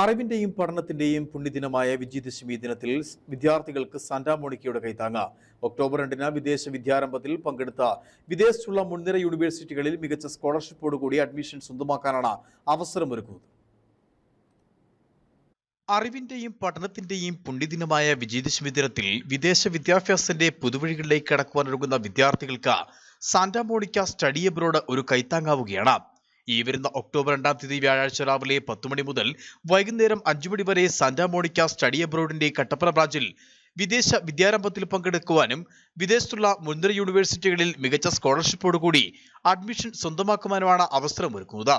അറിവിന്റെയും പഠനത്തിന്റെയും പുണ്യദിനമായ വിജയദശമി ദിനത്തിൽ വിദ്യാർത്ഥികൾക്ക് സാന്റാമോണിക്കയുടെ കൈത്താങ്ങ. ഒക്ടോബർ രണ്ടിന് വിദേശ വിദ്യാരംഭത്തിൽ പങ്കെടുത്ത വിദേശത്തുള്ള മുൻനിര യൂണിവേഴ്സിറ്റികളിൽ മികച്ച സ്കോളർഷിപ്പോടുകൂടി അഡ്മിഷൻ സ്വന്തമാക്കാനാണ് അവസരമൊരുക്കുന്നത്. അറിവിന്റെയും പഠനത്തിന്റെയും പുണ്യദിനമായ വിജയദശമി ദിനത്തിൽ വിദേശ വിദ്യാഭ്യാസത്തിന്റെ പുതുവഴികളിലേക്ക് കടക്കുവാനൊരുങ്ങുന്ന വിദ്യാർത്ഥികൾക്ക് സാന്റാമോണിക്ക സ്റ്റഡി എബ്രോഡ് ഒരു കൈത്താങ്ങാവുകയാണ്. ഈ വരുന്ന ഒക്ടോബർ രണ്ടാം തീയതി വ്യാഴാഴ്ച രാവിലെ മണി മുതൽ വൈകുന്നേരം മണി വരെ സാന്റാമോണിക്ക സ്റ്റഡി അബ്രോഡിന്റെ കട്ടപ്പന ബ്രാഞ്ചിൽ വിദേശ വിദ്യാരംഭത്തിൽ പങ്കെടുക്കുവാനും വിദേശത്തുള്ള മുൻനിര യൂണിവേഴ്സിറ്റികളിൽ മികച്ച സ്കോളർഷിപ്പോടുകൂടി അഡ്മിഷൻ സ്വന്തമാക്കുവാനുമാണ് അവസരമൊരുക്കുന്നത്.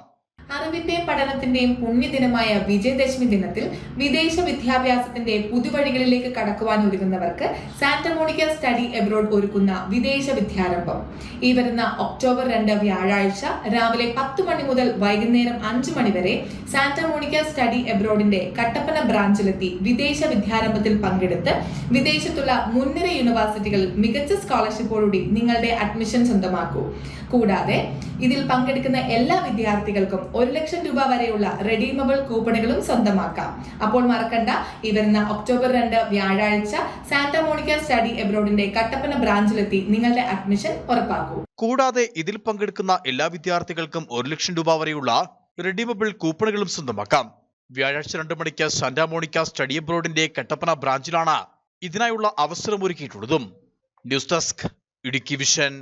അറിവിന്റെയും പഠനത്തിന്റെയും പുണ്യദിനമായ വിജയദശമി ദിനത്തിൽ വിദേശ വിദ്യാഭ്യാസത്തിന്റെ പുതുവഴികളിലേക്ക് കടക്കുവാൻ ഒരുങ്ങുന്നവർക്ക് സാന്റമോണിക്ക സ്റ്റഡി എബ്രോഡ് ഒരുക്കുന്ന വിദേശ വിദ്യാരംഭം. ഈ വരുന്ന ഒക്ടോബർ രണ്ട് വ്യാഴാഴ്ച രാവിലെ പത്ത് മണി മുതൽ വൈകുന്നേരം അഞ്ചു മണി വരെ സാന്റമോണിക്ക സ്റ്റഡി എബ്രോഡിന്റെ കട്ടപ്പന ബ്രാഞ്ചിലെത്തി വിദേശ വിദ്യാരംഭത്തിൽ പങ്കെടുത്ത് വിദേശത്തുള്ള മുൻനിര യൂണിവേഴ്സിറ്റികളിൽ മികച്ച സ്കോളർഷിപ്പോടുകൂടി നിങ്ങളുടെ അഡ്മിഷൻ സ്വന്തമാക്കൂ. കൂടാതെ ഇതിൽ പങ്കെടുക്കുന്ന എല്ലാ വിദ്യാർത്ഥികൾക്കും ഒരു ലക്ഷം രൂപ വരെയുള്ള റെഡീമബിൾ കൂപ്പണുകളും സ്വന്തമാക്കാം. അപ്പോൾ മറക്കണ്ട ഈ വരുന്ന ഒക്ടോബർ രണ്ട് വ്യാഴാഴ്ച സാന്റമോണിക്ക സ്റ്റഡി എബ്രോഡിന്റെ കട്ടപ്പന ബ്രാഞ്ചിലെത്തി നിങ്ങളുടെ അഡ്മിഷൻ ഉറപ്പാക്കൂ. കൂടാതെ ഇതിൽ പങ്കെടുക്കുന്ന എല്ലാ വിദ്യാർത്ഥികൾക്കും ഒരു ലക്ഷം രൂപ വരെയുള്ള റെഡീമബിൾ കൂപ്പണുകളും സ്വന്തമാക്കാം. വ്യാഴാഴ്ച രണ്ട് മണിക്ക് സാന്റാമോണിക്ക സ്റ്റഡി എബ്രോഡിന്റെ കട്ടപ്പന ബ്രാഞ്ചിലാണ് ഇതിനായുള്ള അവസരം ഒരുക്കിയിട്ടുള്ളതും. News desk Idukki vision.